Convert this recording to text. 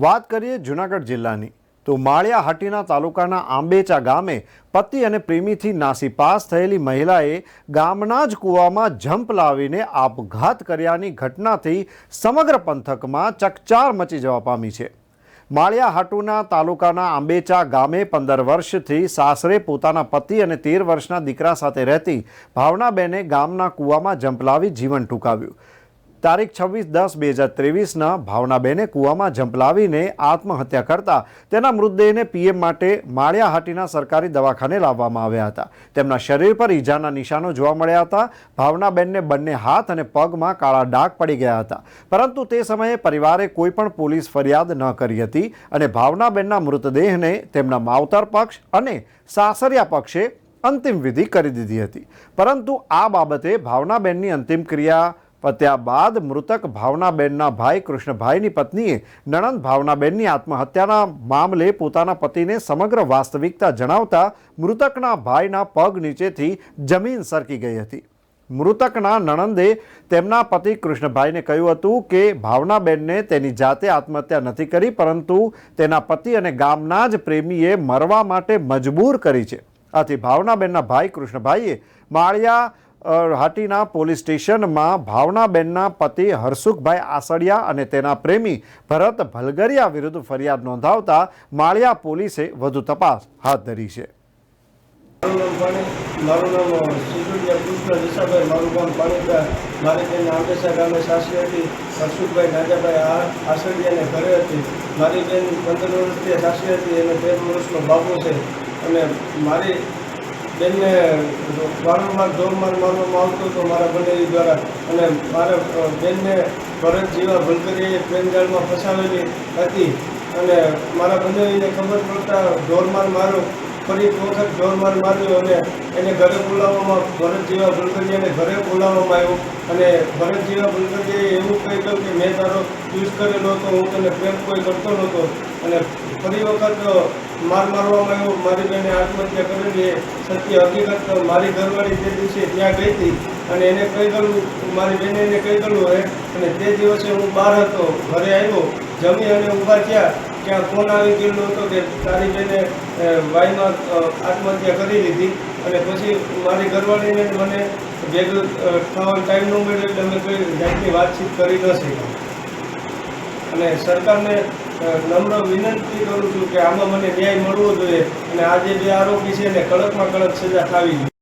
વાત કરીએ જુનાગઢ જિલ્લાની, તો માળિયા હાટીના તાલુકાના આંબેચા ગામે પતિ અને પ્રેમીથી નાસીપાસ થયેલી મહિલાએ ગામના જ કૂવામાં જંપ લાવીને આપઘાત કર્યાની ઘટનાથી સમગ્ર પંથકમાં ચકચાર મચી જવા પામી છે. માળિયા હાટુના તાલુકાના આંબેચા ગામે પંદર વર્ષથી સાસરે પોતાના પતિ અને તેર વર્ષના દીકરા સાથે રહેતી ભાવનાબેને ગામના કૂવામાં જંપ લાવી જીવન ટૂંકાવ્યું. તારીખ છવ્વીસ દસ બે હજાર ત્રેવીસના ભાવનાબેને કૂવામાં ઝંપલાવીને આત્મહત્યા કરતા તેના મૃતદેહને પીએમ માટે માળિયા હાટીના સરકારી દવાખાને લાવવામાં આવ્યા હતા. તેમના શરીર પર ઈજાના નિશાનો જોવા મળ્યા હતા. ભાવનાબેનને બંને હાથ અને પગમાં કાળા ડાઘ પડી ગયા હતા. પરંતુ તે સમયે પરિવારે કોઈ પણ પોલીસ ફરિયાદ ન કરી હતી અને ભાવનાબેનના મૃતદેહને તેમના માવતર પક્ષ અને સાસરિયા પક્ષે અંતિમ વિધિ કરી દીધી હતી. પરંતુ આ બાબતે ભાવનાબેનની અંતિમ ક્રિયા પત્યા બાદ મૃતક ભાવનાબેનના ભાઈ કૃષ્ણભાઈની પત્નીએ નણંદ ભાવનાબેનની આત્મહત્યાના મામલે પોતાના પતિને સમગ્ર વાસ્તવિકતા જણાવતા મૃતકના ભાઈના પગ નીચેથી જમીન સરકી ગઈ હતી. મૃતકના નણંદે તેમના પતિ કૃષ્ણભાઈને કહ્યું હતું કે ભાવનાબેનને તેની જાતે આત્મહત્યા નથી કરી, પરંતુ તેના પતિ અને ગામના જ પ્રેમીએ મરવા માટે મજબૂર કરી છે. આથી ભાવનાબેનના ભાઈ કૃષ્ણભાઈએ માળિયા હાટીના પોલીસ સ્ટેશનમાં ભાવનાબેનના પતિ હરસુખભાઈ આસડિયા અને તેના પ્રેમી ભરત ભલગરિયા વિરુદ્ધ ફરિયાદ નોંધાવતા માળિયા પોલીસે વધુ તપાસ હાથ ધરી છે. અને મારી બેનને વારંવાર ઢોરમાર મારવામાં આવતો હતો મારા બંને દ્વારા અને મારા બેનને ભરત જેવા ભલકરીએ પ્રેમજાળમાં ફસાવેલી હતી. અને મારા બંનેને ખબર પડતા ઢોરમાર માર્યો ફરી એક વખત જોરમાર માર્યો અને એને ઘરે બોલાવવામાં, ભરત જેવા ઘરે બોલાવવામાં આવ્યો. અને ભરત જેવા એવું કહી કહ્યું કે મેં તારો યુઝ કરેલો હતો, હું તને પ્રેમ કોઈ કરતો નહોતો. અને ફરી વખત માર મારવામાં આવ્યો, મારી બેને આત્મહત્યા કરેલી. એ સત્ય હકીકત મારી ઘરવાળી તે દિવસે ત્યાં ગઈ હતી. અને એને કહી ગયું મારી બેને એને કહી ગયું હે અને તે દિવસે હું બહાર હતો, ઘરે આવ્યો, જમી અને ઊભા થયા. ત્યાં ફોન આવી ગયેલો હતો કે તારી બેને વાયમાં આત્મહત્યા કરી લીધી અને પછી મારી ઘરવાળીને મને ભેગું થવાનો ટાઈમ ન મળ્યો એટલે અમે કોઈ જાતની વાતચીત કરી ન શક્યા. અને સરકારને નમ્ર વિનંતી કરું છું કે આમાં મને ન્યાય મળવો જોઈએ અને આ જે આરોપી છે એને કડકમાં કડક સજા થવી જોઈએ.